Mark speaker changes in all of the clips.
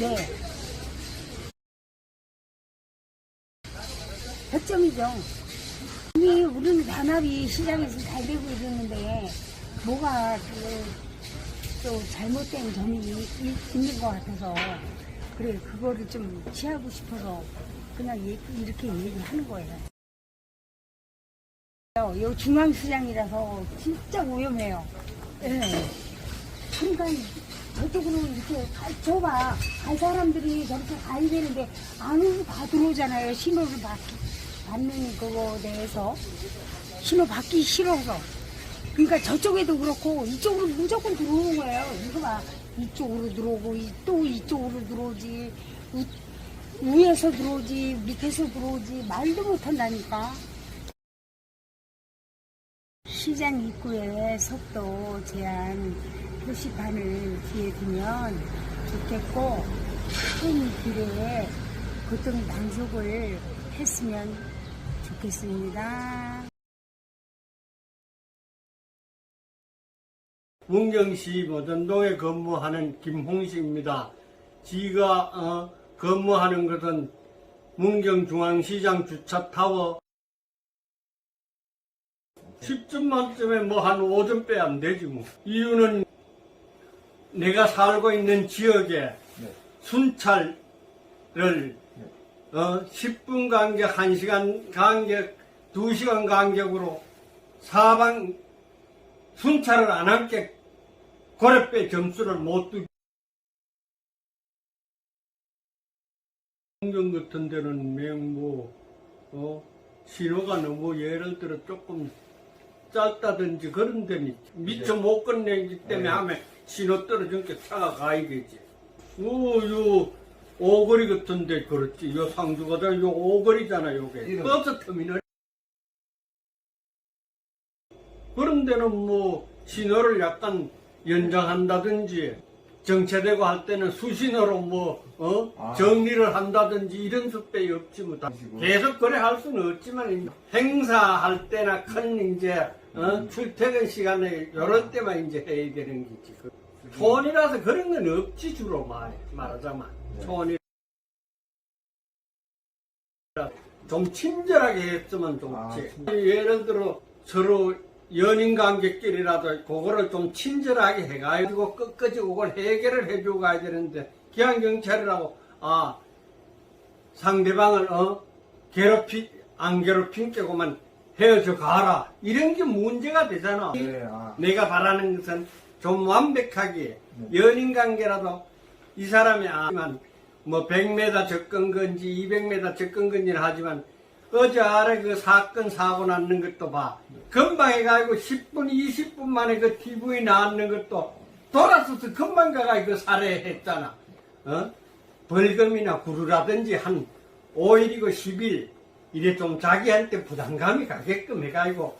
Speaker 1: 네. 100점이죠. 이미 우리는 단합이 시장에서 잘 되고 있는데 뭐가 그, 또 잘못된 점이 이- 있는 것 같아서 그래 그거를 좀 취하고 싶어서 그냥 얘- 이렇게 얘기하는 거예요. 요 중앙시장이라서 진짜 위험해요. 예. 그러니까 저쪽으로 이렇게 가, 줘봐. 갈 사람들이 저렇게 가야 되는데 안으로 다 들어오잖아요. 신호를 받, 받는 그거 대해서. 신호 받기 싫어서. 그러니까 저쪽에도 그렇고 이쪽으로 무조건 들어오는 거예요. 이거 봐. 이쪽으로 들어오고 이- 또 이쪽으로 들어오지. 우, 위에서 들어오지 밑에서 들어오지 말도 못한다니까. 시장 입구에 속도 제한 표시판을 뒤에 두면 좋겠고 큰 길에 교통 단속을 했으면 좋겠습니다.
Speaker 2: 문경시 모전동에 근무하는 김홍식입니다. 지가 어, 근무하는 것은 문경중앙시장 주차타워 10점 만점에 뭐 한 5점 빼 안 되지 뭐. 이유는 내가 살고 있는 지역에 순찰을 어, 10분 간격, 1시간 간격, 2시간 간격으로 사방 순찰을 안 함께 고래빼 점수를 못 두기. 환경 같은 데는 맹뭐 어, 신호가 너무 예를 들어 조금 짧다든지 그런 데는 미처 못 끝내기 때문에 하면 신호 떨어지니까 차가 가야 되지. 요, 요, 오거리 같은데 그렇지. 요 상주가다 요 오거리잖아, 요게.
Speaker 3: 이름.
Speaker 2: 버스 터미널. 그런 데는 뭐 신호를 약간 연장한다든지 정체되고 할 때는 수신호로 뭐 어?
Speaker 3: 아.
Speaker 2: 정리를 한다든지 이런 수법이 없지 뭐 다. 계속 그래 할 수는 없지만 행사할 때나 큰 이제 어? 출퇴근 시간에 이럴 때만 이제 해야 되는 거지. 그 촌이라서 그런 건 없지 주로 말 말하자면
Speaker 3: 네.
Speaker 2: 촌이 좀 친절하게 했으면 좋지.
Speaker 3: 아, 친-
Speaker 2: 예를 들어 서로 연인 관계끼리라도 그거를 좀 친절하게 해가지고 끝까지 그걸 해결을 해주고 가야 되는데 기왕경찰이라고 아 상대방을 어 괴롭히 안 괴롭힌 게고만 헤어져 가라 이런 게 문제가 되잖아.
Speaker 3: 네, 아.
Speaker 2: 내가 바라는 것은 좀 완벽하게
Speaker 3: 네.
Speaker 2: 연인 관계라도 이 사람이 아만 뭐 100m 접근 건지 200m 접근 건지는 하지만 어제 아래 그 사건 사고 났는 것도 봐. 금방 해가지고 10분 20분 만에 그 TV 나왔는 것도 돌아서서 금방 가가지고 그 살해했잖아. 어? 벌금이나 구루라든지 한 5일이고 10일 이래 좀 자기한테 부담감이 가게끔 해가지고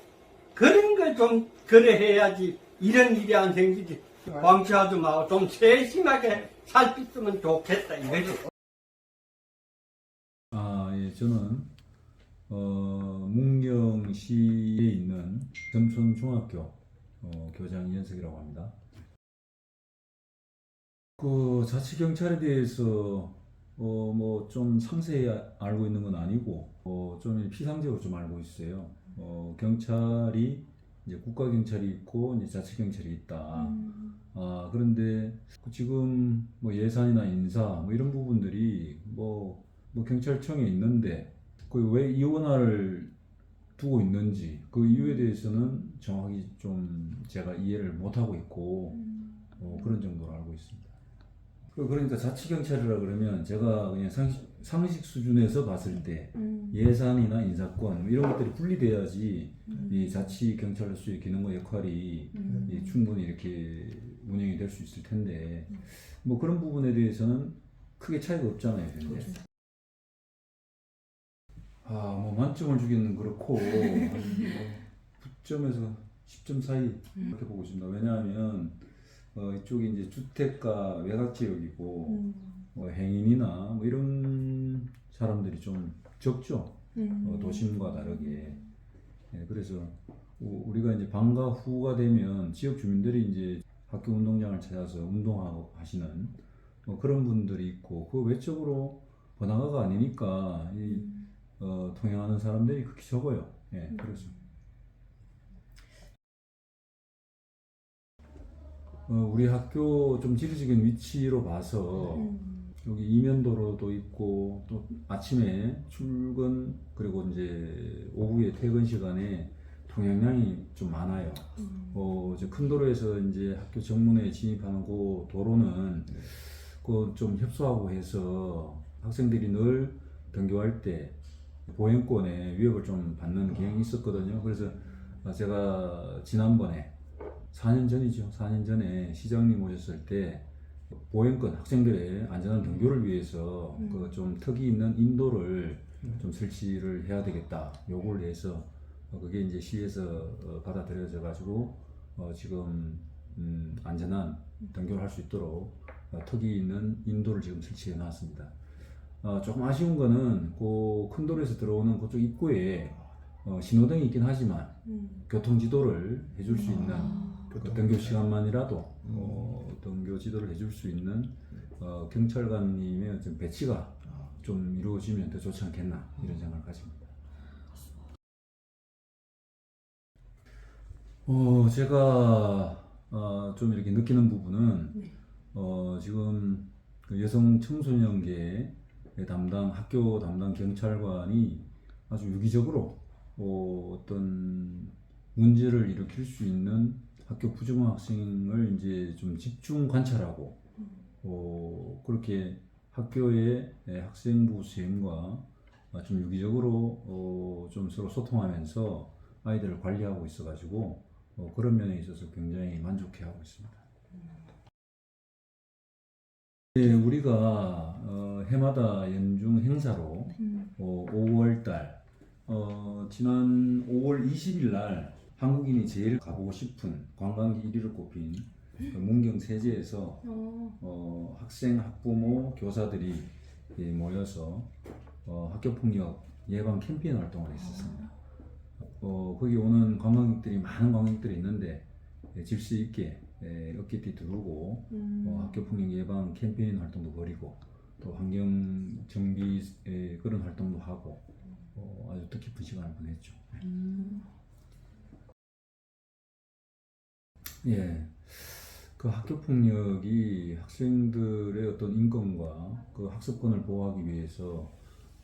Speaker 2: 그런 걸 좀 그래 해야지 이런 일이 안 생기지. 광치하지 말고 좀 세심하게 살폈으면 좋겠다 이거지.
Speaker 4: 아, 예, 저는 어, 문경시에 있는 점촌중학교 어, 교장 이현석이라고 합니다. 그 자치 경찰에 대해서 어, 뭐 좀 상세히 아- 알고 있는 건 아니고 어, 좀 피상적으로 좀 알고 있어요. 어, 경찰이 이제 국가 경찰이 있고 이제 자치 경찰이 있다. 아, 그런데 지금 뭐 예산이나 인사 뭐 이런 부분들이 뭐, 뭐 경찰청에 있는데 그 왜 이원화를 두고 있는지 그 이유에 대해서는 정확히 좀 제가 이해를 못 하고 있고 어, 그런 정도로 알고 있습니다. 그- 그러니까 자치경찰이라 그러면 제가 그냥 상식, 상식 수준에서 봤을 때 예산이나 인사권 뭐 이런 것들이 분리돼야지 이 자치경찰로서의 기능과 역할이 이 충분히 이렇게 운영이 될 수 있을 텐데 뭐 그런 부분에 대해서는 크게 차이가 없잖아요. 현재. 아, 뭐 만점을 주기는 그렇고 한 9점에서 10점 사이 이렇게 보고 있습니다. 왜냐하면 어, 이쪽이 이제 주택가 외곽 지역이고 뭐 행인이나 뭐 이런 사람들이 좀 적죠. 어, 도심과 다르게. 예, 그래서 우- 우리가 이제 방과 후가 되면 지역 주민들이 이제 학교 운동장을 찾아서 운동하고 하시는 뭐 그런 분들이 있고 그 외적으로 번화가가 아니니까 이 어, 통행하는 사람들이 그렇게 적어요. 예, 그래서 어, 우리 학교 좀 지리적인 위치로 봐서 여기 이면도로도 있고 또 아침에 출근 그리고 이제 오후에 퇴근 시간에 통행량이 좀 많아요. 어, 이제 큰 도로에서 이제 학교 정문에 진입하는 그 도로는 그좀 협소하고 해서 학생들이 늘 등교할 때 보행권에 위협을 좀 받는 경향이 있었거든요. 그래서 제가 지난번에 4년 전이죠. 4년 전에 시장님 오셨을 때 보행권 학생들의 안전한 등교를 위해서 그좀 특이 있는 인도를 좀 설치를 해야 되겠다. 요구를 해서 어, 그게 이제 시에서 어, 받아들여져 가지고 어, 지금 음, 안전한 등교를 할 수 있도록 어, 특이 있는 인도를 지금 설치해 놨습니다. 어, 조금 아쉬운 거는 그 큰 도로에서 들어오는 그쪽 입구에 어, 신호등이 있긴 하지만 교통 지도를 해줄 수 있는 그 등교 시간만이라도 어, 등교 지도를 해줄 수 있는 어, 경찰관님의 좀 배치가 좀 이루어지면 더 좋지 않겠나 이런 생각을 가집니다. 어, 제가 어, 좀 이렇게 느끼는 부분은 어, 지금 그 여성 청소년계 담당 학교 담당 경찰관이 아주 유기적으로 어, 어떤 문제를 일으킬 수 있는 학교 부정한 학생을 이제 좀 집중 관찰하고 어, 그렇게 학교의 예, 학생부 아, 좀 유기적으로 어, 좀 서로 소통하면서 아이들을 관리하고 있어가지고 어, 그런 면에 있어서 굉장히 만족해하고 있습니다. 네, 우리가 어, 해마다 연중 행사로 어, 5월달 어, 지난 5월 20일 날 한국인이 제일 가보고 싶은 관광지 1위를 꼽힌 그 문경 세제에서 어, 학생, 학부모, 교사들이 예, 모여서 어, 학교 폭력 예방 캠페인 활동을 했었습니다. 어, 거기 오는 관광객들이 많은 관광객들이 있는데 예, 질서 있게 예, 어깨띠 두르고 어, 학교 폭력 예방 캠페인 활동도 벌이고 또 환경 정비 예, 그런 활동도 하고 어, 아주 뜻깊은 시간을 보냈죠. 예. 그 학교 폭력이 학생들의 어떤 인권과 그 학습권을 보호하기 위해서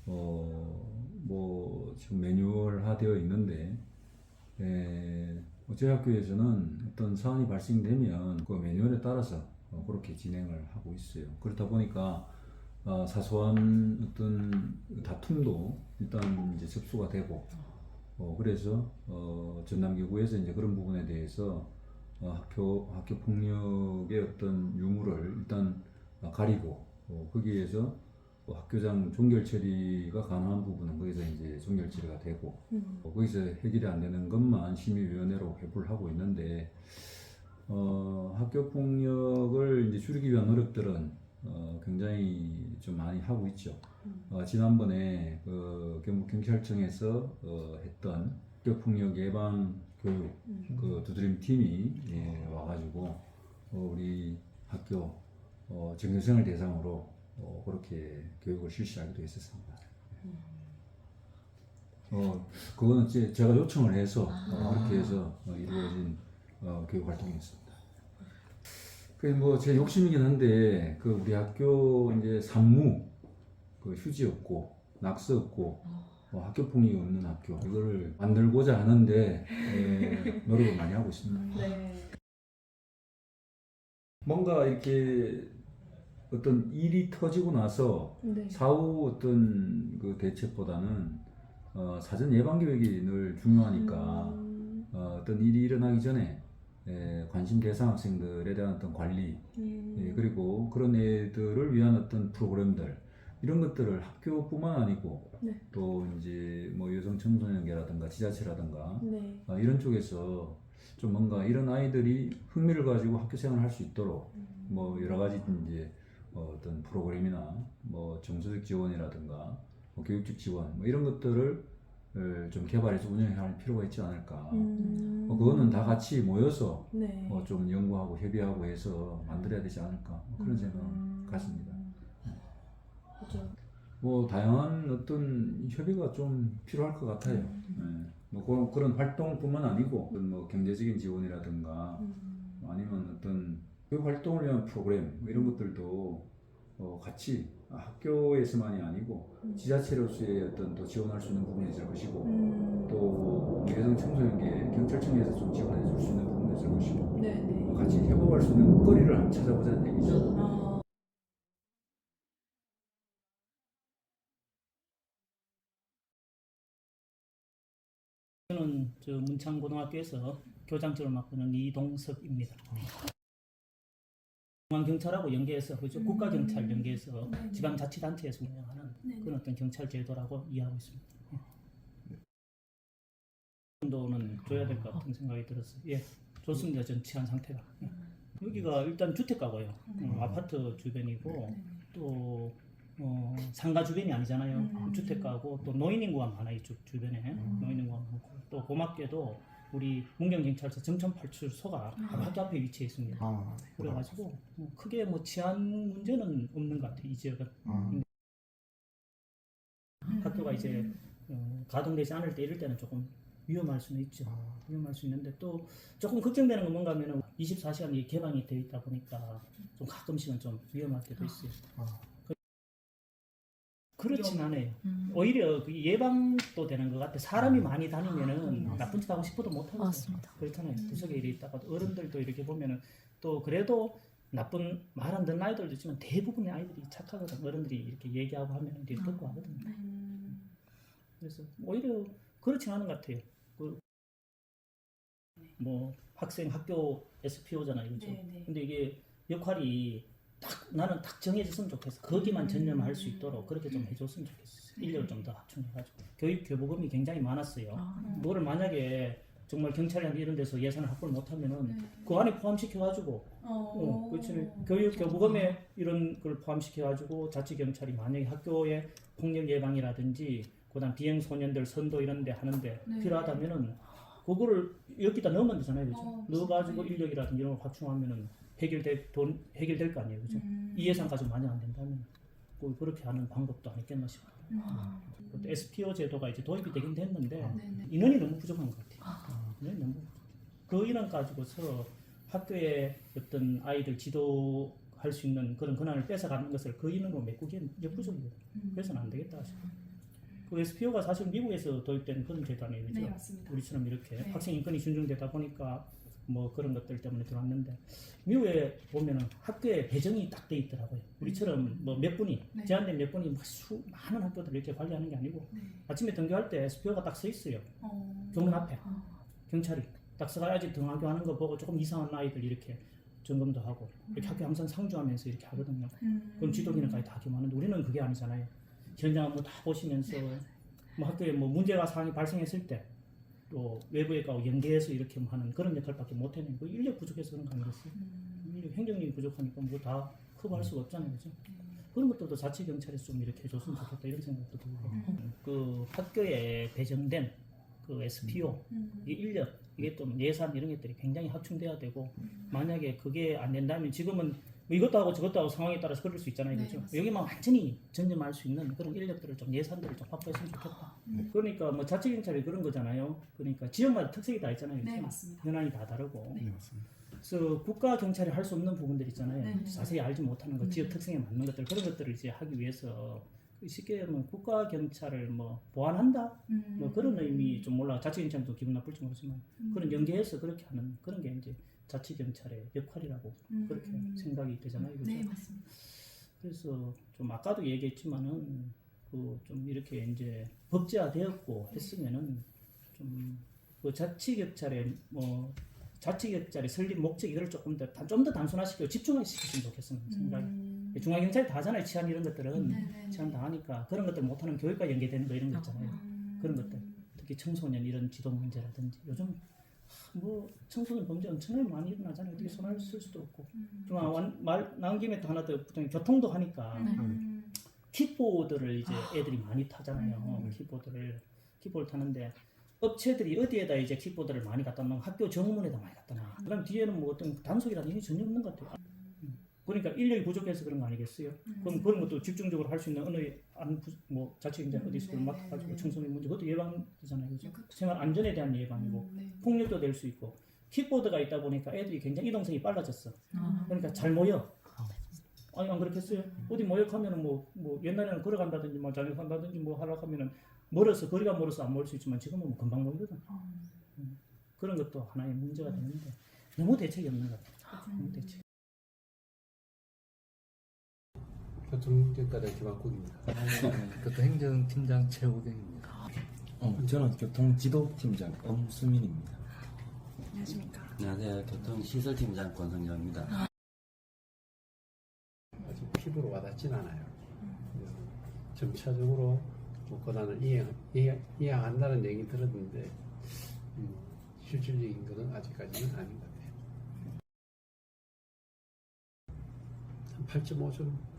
Speaker 4: 어, 뭐 지금 매뉴얼화되어 있는데 예, 저희 학교에서는 어떤 사안이 발생되면 그 매뉴얼에 따라서 어, 그렇게 진행을 하고 있어요. 그렇다 보니까 아, 사소한 어떤 다툼도 일단 이제 접수가 되고 어, 그래서 어, 전남기구에서 이제 그런 부분에 대해서 어, 학교 학교 폭력의 어떤 유무를 일단 어, 가리고 어, 거기에서 어, 학교장 종결 처리가 가능한 부분은 거기서 이제 종결 처리가 되고 어, 거기서 해결이 안 되는 것만 심의위원회로 회부를 하고 있는데 어, 학교 폭력을 이제 줄이기 위한 노력들은 어, 굉장히 좀 많이 하고 있죠. 어, 지난번에 그 경북 경찰청에서 어, 했던 학교 폭력 예방 교육 그 두드림 팀이 예, 와가지고 어, 우리 학교 어, 전교생을 대상으로 어, 그렇게 교육을 실시하기도 했었습니다. 어, 그거는 제- 제가 요청을 해서 어, 그렇게 해서 어, 이루어진 어, 교육 활동이었습니다. 그뭐제 욕심이긴 한데 그 우리 학교 이제 산무 그 휴지 없고 낙서 없고 어, 학교 폭력이 없는 학교 이거를 만들고자 하는데 예, 노력을 많이 하고 있습니다.
Speaker 5: 네.
Speaker 4: 뭔가 이렇게 어떤 일이 터지고 나서
Speaker 5: 네.
Speaker 4: 사후 어떤 그 대책보다는 어, 사전 예방 교육이 늘 중요하니까
Speaker 5: 음,
Speaker 4: 어, 어떤 일이 일어나기 전에 예, 관심 대상 학생들에 대한 어떤 관리
Speaker 5: 음,
Speaker 4: 예, 그리고 그런 애들을 위한 어떤 프로그램들 이런 것들을 학교뿐만 아니고
Speaker 5: 네.
Speaker 4: 또 이제 뭐 여성 청소년계라든가 지자체라든가
Speaker 5: 네.
Speaker 4: 아, 이런 쪽에서 좀 뭔가 이런 아이들이 흥미를 가지고 학교 생활을 할 수 있도록 뭐 여러 가지 이제 어, 어떤 프로그램이나 뭐 정서적 지원이라든가 뭐 교육적 지원 뭐 이런 것들을 어, 좀 개발해서 운영해야 할 필요가 있지 않을까
Speaker 5: 음,
Speaker 4: 어, 그거는 다 같이 모여서
Speaker 5: 네.
Speaker 4: 어, 좀 연구하고 협의하고 해서 만들어야 되지 않을까 뭐 그런 생각
Speaker 5: 음.
Speaker 4: 같습니다.
Speaker 5: 그죠.
Speaker 4: 뭐 다양한 어떤 협의가 좀 필요할 것 같아요.
Speaker 5: 음.
Speaker 4: 예. 뭐 그런, 그런 활동뿐만 아니고 어떤 뭐 경제적인 지원이라든가
Speaker 5: 음.
Speaker 4: 아니면 어떤 교육 활동을 위한 프로그램 뭐 이런 것들도 어, 같이 학교에서만이 아니고
Speaker 5: 음.
Speaker 4: 지자체로서의 어떤 또 지원할 수 있는 부분이 있을 것이고
Speaker 5: 음.
Speaker 4: 또 여성 청소년계 경찰청에서 좀 지원해 줄 수 있는 부분이 있을 것이고
Speaker 5: 네 네.
Speaker 4: 같이 협업할 수 있는 거리를 찾아보자는 얘기죠.
Speaker 5: 아.
Speaker 6: 저는 저 문창고등학교에서 교장직을 맡고 있는 이동석입니다. 중앙경찰하고 연계해서 그죠
Speaker 5: 음.
Speaker 6: 국가경찰 연계해서
Speaker 5: 네 네.
Speaker 6: 지방자치단체에서 운영하는
Speaker 5: 네네.
Speaker 6: 그런 어떤 경찰 제도라고 이해하고 있습니다. 예. 정도는 줘야 될 것 같은 생각이 들었어요. 예, 좋습니다. 전 치안 상태가. 예. 여기가 일단 주택가고요.
Speaker 5: 네.
Speaker 6: 어, 아파트 주변이고
Speaker 5: 네 네.
Speaker 6: 또 어, 상가 주변이 아니잖아요.
Speaker 5: 음.
Speaker 6: 주택가고 또 노인 인구가 많아요. 주, 주변에 노인 인구가 많고 또 고맙게도 우리 문경경찰서 정천팔출소가
Speaker 5: 음.
Speaker 6: 바로 학교 앞에 위치해 있습니다.
Speaker 3: 아,
Speaker 6: 그래가지고 뭐 크게 뭐 치안 문제는 없는 것 같아요. 이 지역은
Speaker 3: 아,
Speaker 6: 학교가 이제 어, 가동되지 않을 때 이럴 때는 조금 위험할 수는 있죠.
Speaker 3: 아,
Speaker 6: 위험할 수 있는데 또 조금 걱정되는 건 뭔가 하면은 24시간 이 개방이 되어 있다 보니까 좀 가끔씩은 좀 위험할 때도 있어요.
Speaker 3: 아.
Speaker 6: 그렇진 않아요.
Speaker 5: 음.
Speaker 6: 오히려 그 예방도 되는 것 같아. 사람이 많이 다니면은
Speaker 5: 아,
Speaker 6: 나쁜 짓 하고 싶어도 못 하고
Speaker 5: 맞습니다.
Speaker 6: 그렇잖아요.
Speaker 5: 음.
Speaker 6: 구석에 이래 있다가 어른들도 이렇게 보면은 또 그래도 나쁜 말 안 듣는 아이들도 있지만 대부분의 아이들이 착하거든. 어른들이 이렇게 얘기하고 하면 이제 듣고 하거든요.
Speaker 5: 음.
Speaker 6: 그래서 오히려 그렇진 않은 것 같아요. 그 뭐 학생 학교 SPO잖아요, 그죠?
Speaker 5: 네네.
Speaker 6: 근데 이게 역할이 딱 나는 딱 정해졌으면 좋겠어. 거기만
Speaker 5: 음.
Speaker 6: 전념할 수 있도록 그렇게 좀 해줬으면 좋겠어. 인력을 좀 더 합충해가지고 교육 교부금이 굉장히 많았어요.
Speaker 5: 아.
Speaker 6: 뭐를 만약에 정말 경찰이나 이런 데서 예산을 확보를 못하면은
Speaker 5: 네.
Speaker 6: 그 안에 포함시켜가지고
Speaker 5: 어.
Speaker 6: 어, 그렇지. 교육 교부금에 이런 걸 포함시켜가지고 자치 경찰이 만약에 학교에 폭력 예방이라든지 그다음 비행 소년들 선도 이런데 하는데
Speaker 5: 네.
Speaker 6: 필요하다면은 그거를 여기다 넣으면 되잖아요, 그죠?
Speaker 5: 어,
Speaker 6: 넣어가지고
Speaker 5: 네.
Speaker 6: 인력이라든지 이런 걸 확충하면은 해결될 돈 해결될 거 아니에요, 그죠?
Speaker 5: 음.
Speaker 6: 이 예산까지 만약 안 된다면 뭐 그렇게 하는 방법도 아니겠나 싶어요.
Speaker 5: 음.
Speaker 6: 그것도 SPO 제도가 이제 도입이 되긴 됐는데
Speaker 5: 네네.
Speaker 6: 인원이 너무 부족한 것 같아요.
Speaker 5: 아.
Speaker 6: 인원이 너무. 그 인원 가지고서 학교에 어떤 아이들 지도할 수 있는 그런 권한을 뺏어가는 것을 그 인원으로 메꾸기엔 역부족이거든요.
Speaker 5: 음.
Speaker 6: 그래서는 안 되겠다 싶어요. 그 SPO가 사실 미국에서 도입된 그런 제도 아니에요, 그죠?
Speaker 5: 네 맞습니다.
Speaker 6: 우리처럼 이렇게
Speaker 5: 네.
Speaker 6: 학생 인권이 존중되다 보니까 뭐 그런 것들 때문에 들어왔는데 미국에 보면은 학교에 배정이 딱 돼 있더라고요. 우리처럼 뭐 몇 분이
Speaker 5: 네.
Speaker 6: 제한된 몇 분이 막 수, 많은 학교들 이렇게 관리하는 게 아니고
Speaker 5: 네.
Speaker 6: 아침에 등교할 때 SPO가 딱 서 있어요.
Speaker 5: 어.
Speaker 6: 교문 앞에
Speaker 5: 아.
Speaker 6: 경찰이 딱 서가야지 등하교 하는 거 보고 조금 이상한 아이들 이렇게 점검도 하고 이렇게 학교 항상 상주하면서 이렇게 하거든요.
Speaker 5: 음.
Speaker 6: 그럼 지도기능까지 다 겸하는데 우리는 그게 아니잖아요. 현장 뭐다 보시면서 뭐 학교에 뭐 문제가 사항이 발생했을 때 또 외부에 가고 연계해서 이렇게 뭐 하는 그런 역할밖에 못 해내고 그 인력 부족해서 그런 거 아니겠어요?
Speaker 5: 음.
Speaker 6: 인력 행정력이 부족하니까 뭐 다 커버할 수가 없잖아요, 그죠? 그런 것들도 자치 경찰에서 좀 이렇게 해줬으면 좋겠다 이런 생각도 들고 그 학교에 배정된 그 SPO
Speaker 5: 음.
Speaker 6: 이 인력 이게 또 예산 이런 것들이 굉장히 확충돼야 되고 만약에 그게 안 된다면 지금은 뭐 이것도 하고 저것도 하고 상황에 따라서 그럴 수 있잖아요,
Speaker 5: 네,
Speaker 6: 그죠?
Speaker 5: 맞습니다.
Speaker 6: 여기만 완전히 전념할 수 있는 그런 인력들을 좀 예산들을 좀 확보했으면 좋겠다.
Speaker 5: 네.
Speaker 6: 그러니까 뭐 자치 경찰이 그런 거잖아요. 그러니까 지역마다 특색이 다 있잖아요, 그죠?
Speaker 5: 네 맞습니다.
Speaker 6: 현안이 다 다르고.
Speaker 3: 네, 맞습니다.
Speaker 6: 그래서 국가 경찰이 할 수 없는 부분들 있잖아요.
Speaker 5: 네.
Speaker 6: 자세히 알지 못하는 것,
Speaker 5: 음.
Speaker 6: 지역 특성에 맞는 것들 그런 것들을 이제 하기 위해서 쉽게 하면 국가 경찰을 뭐 보완한다
Speaker 5: 음.
Speaker 6: 뭐 그런 의미 좀 몰라 자치 경찰도 기분 나쁠지 모르지만
Speaker 5: 음.
Speaker 6: 그런 연계해서 그렇게 하는 그런 게 이제 자치 경찰의 역할이라고
Speaker 5: 음.
Speaker 6: 그렇게 생각이 되잖아요. 그죠?
Speaker 5: 네 맞습니다.
Speaker 6: 그래서 좀 아까도 얘기했지만은 그 좀 이렇게 이제 법제화되었고 했으면은 좀 그 자치 경찰의 뭐 자치 경찰의 설립 목적 이걸 조금 더 좀 더 단순화시키고 집중화시켰으면 좋겠어는 생각이.
Speaker 5: 음.
Speaker 6: 중앙 경찰이 다 하잖아요. 치안 이런 것들은
Speaker 5: 네네.
Speaker 6: 치안 다 하니까 그런 것들 못하는 교육과 연계되는 거 이런 거 있잖아요.
Speaker 5: 음.
Speaker 6: 그런 것들. 특히 청소년 이런 지도 문제라든지 요즘 하, 뭐 청소년 범죄 엄청나게 많이 일어나잖아요. 어떻게 손을 쓸 수도 없고.
Speaker 5: 음.
Speaker 6: 좀 아, 완- 말 나온 김에 또 하나 더 보통 교통도 하니까
Speaker 5: 음.
Speaker 6: 킥보드를 이제 애들이 많이 타잖아요.
Speaker 5: 음.
Speaker 6: 킥보드를 킥보드 타는데 업체들이 어디에다 이제 킥보드를 많이 갖다 놓으면 학교 정문에다 많이 갖다 놔. 그다음 뒤에는 뭐 어떤 단속이라는 게 전혀 없는 것 같아요. 음. 그러니까 인력이 부족해서 그런 거 아니겠어요? 그럼 그런 것도 집중적으로 할 수 있는 어느 안뭐 자치행정 어디 있을
Speaker 5: 네,
Speaker 6: 맡아가지고
Speaker 5: 네, 네.
Speaker 6: 청소년 문제 그것도 예방되잖아요, 그죠?
Speaker 5: 그렇죠.
Speaker 6: 생활 안전에 대한 예방이고
Speaker 5: 네.
Speaker 6: 폭력도 될 수 있고 킥보드가 있다 보니까 애들이 굉장히 이동성이 빨라졌어.
Speaker 5: 아.
Speaker 6: 그러니까 잘 모여. 아니 안 그렇겠어요? 어디 모욕하면은 뭐, 뭐 옛날에는 걸어간다든지 뭐 자전거한다든지 뭐 하려고 하면은 멀어서 거리가 멀어서 안 모일 수 있지만 지금은 뭐 금방 모이거든. 음. 그런 것도 하나의 문제가 되는데 너무 대책이 없는 것 같아요. 너무 대책.
Speaker 3: 교통경과장 김학국입니다. 교통행정팀장 최우경입니다.
Speaker 7: 어, 저는 교통지도팀장 엄수민입니다.
Speaker 5: 안녕하십니까.
Speaker 7: 안녕하세요. 교통시설팀장 권성정입니다.
Speaker 8: 아직 피부로 와닿진 않아요. 그래서 점차적으로 뭐 권한을 이행, 이행, 이행한다는 얘기 들었는데 음, 실질적인 것은 아직까지는 아닌 것 같아요. 한 8.5점.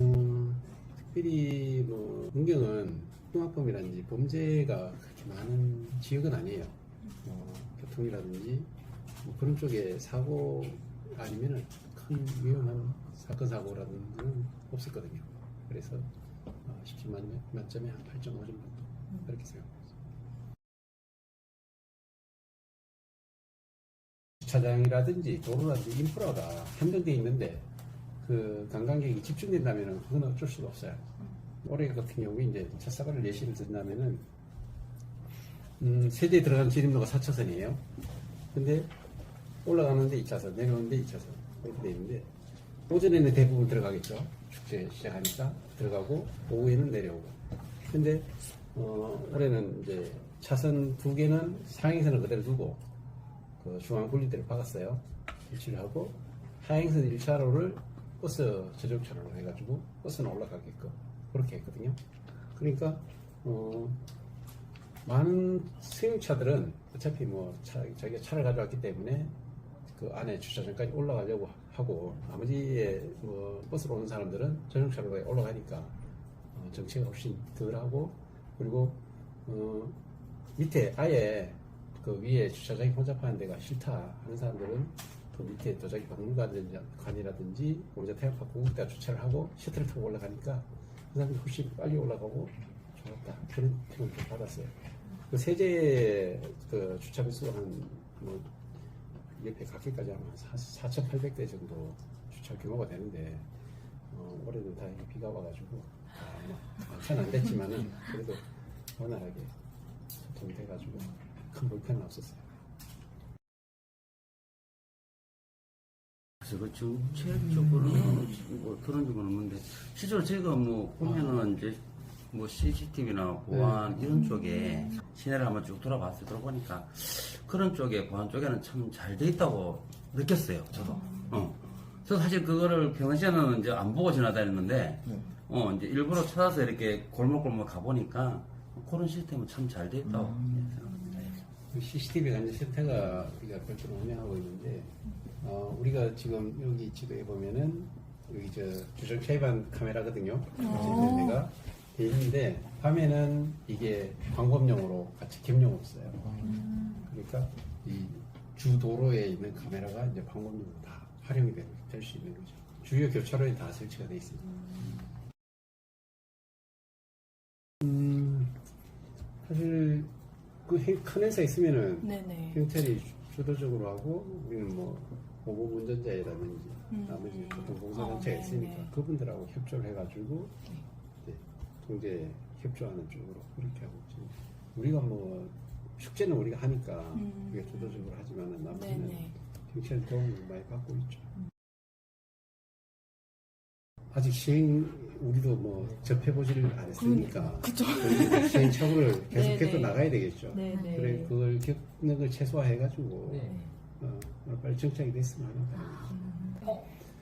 Speaker 8: 음, 특별히 뭐 문경은 흉악범이라든지 범죄가 그렇게 많은 지역은 아니에요. 뭐 교통이라든지 뭐 그런 쪽에 사고 아니면은 큰 위험한 사건 사고라는 건 없었거든요. 그래서 어, 10점 만, 만점에 한 8.5점 정도 그렇게 생각합니다. 주차장이라든지 도로라든지 인프라가 한정되어 있는데 그 관광객이 집중된다면 그건 어쩔 수가 없어요. 올해 같은 경우에 이제 차 사고를 예시를 든다면은 음, 세대에 들어간 지름로가 4차선이에요. 근데 올라가는데 2차선, 내려오는데 2차선 이렇게 돼 있는데 오전에는 대부분 들어가겠죠. 축제 시작하니까 들어가고 오후에는 내려오고. 근데 어, 올해는 이제 차선 두 개는 상행선을 그대로 두고 그 중앙 분리대를 박았어요. 설치를 하고 하행선 1차로를 버스 저정차로로 해가지고 버스는 올라가게끔 그렇게 했거든요. 그러니까 어, 많은 승용차들은 어차피 뭐 차, 자기가 차를 가져왔기 때문에 그 안에 주차장까지 올라가려고 하고 나머지에 뭐 버스로 오는 사람들은 전용차로에 올라가니까 어, 정체가 훨씬 덜하고 그리고 어, 밑에 아예 그 위에 주차장이 혼잡하는 데가 싫다 하는 사람들은 그 밑에 도자기 박물관이라든지 우리가 태양파 공국대가 주차를 하고 셔틀을 타고 올라가니까 그 사람들이 훨씬 빨리 올라가고 좋았다 그런 평을 좀 받았어요. 그 세제 그 주차 배수가 한뭐 옆에 각기까지 하면 4,800대 정도 주차 규모가 되는데 어, 올해는 다행히 비가 와가지고 아, 많게는 안 됐지만은 그래도 원활하게 소통이 돼가지고 큰 불편은 없었어요.
Speaker 7: 그래서 그 정책적으로는 뭐 그런 적은 없는데 실제로 제가 뭐 보면은 이제 뭐 CCTV나 보안 이런 쪽에 시내를 한번 쭉 돌아봤어요. 돌아보니까 그런 쪽에 보안 쪽에는 참 잘 돼 있다고 느꼈어요. 저도. 어. 저 사실 그거를 평상시에는 이제 안 보고 지나다녔는데 어 이제 일부러 찾아서 이렇게 골목골목 가보니까 그런 시스템은 참 잘 돼 있다고 생각합니다.
Speaker 8: 그 CCTV 관련 센터가 우리가 별도로 운영하고 있는데 어, 우리가 지금 여기 지도에 보면은 여기 저 주정차 위반 카메라거든요. 내가 돼 있는데 밤에는 이게 방범용으로 같이 겸용으로 써요. 그러니까 이 주도로에 있는 카메라가 이제 방범용으로 다 활용이 될 수 있는 거죠. 주요 교차로에 다 설치가 돼 있습니다. 음, 사실 그 큰 회사 있으면은
Speaker 5: 네네.
Speaker 8: 경찰이 주도적으로 하고 우리는 뭐 보복 운전자라든지
Speaker 5: 음.
Speaker 8: 나머지 교통공사단체가
Speaker 5: 어, 네,
Speaker 8: 있으니까
Speaker 5: 네.
Speaker 8: 그분들하고 협조를 해가지고 이제 통제 협조하는 쪽으로 그렇게 하고 있습니다. 우리가 뭐 숙제는 우리가 하니까
Speaker 5: 음.
Speaker 8: 우리가 주도적으로 하지만은 나머지는. 경찰 도움을 많이 받고 있죠. 아직 시행 우리도 뭐 접해보지를 않았으니까
Speaker 5: 그쵸.
Speaker 8: 그 시행착오를 계속해서
Speaker 5: 네네.
Speaker 8: 나가야 되겠죠.
Speaker 5: 네네.
Speaker 8: 그래 그걸 겪는 걸 최소화해가지고
Speaker 5: 네.
Speaker 8: 어, 빨리 정착이 됐으면 하는 바람이죠.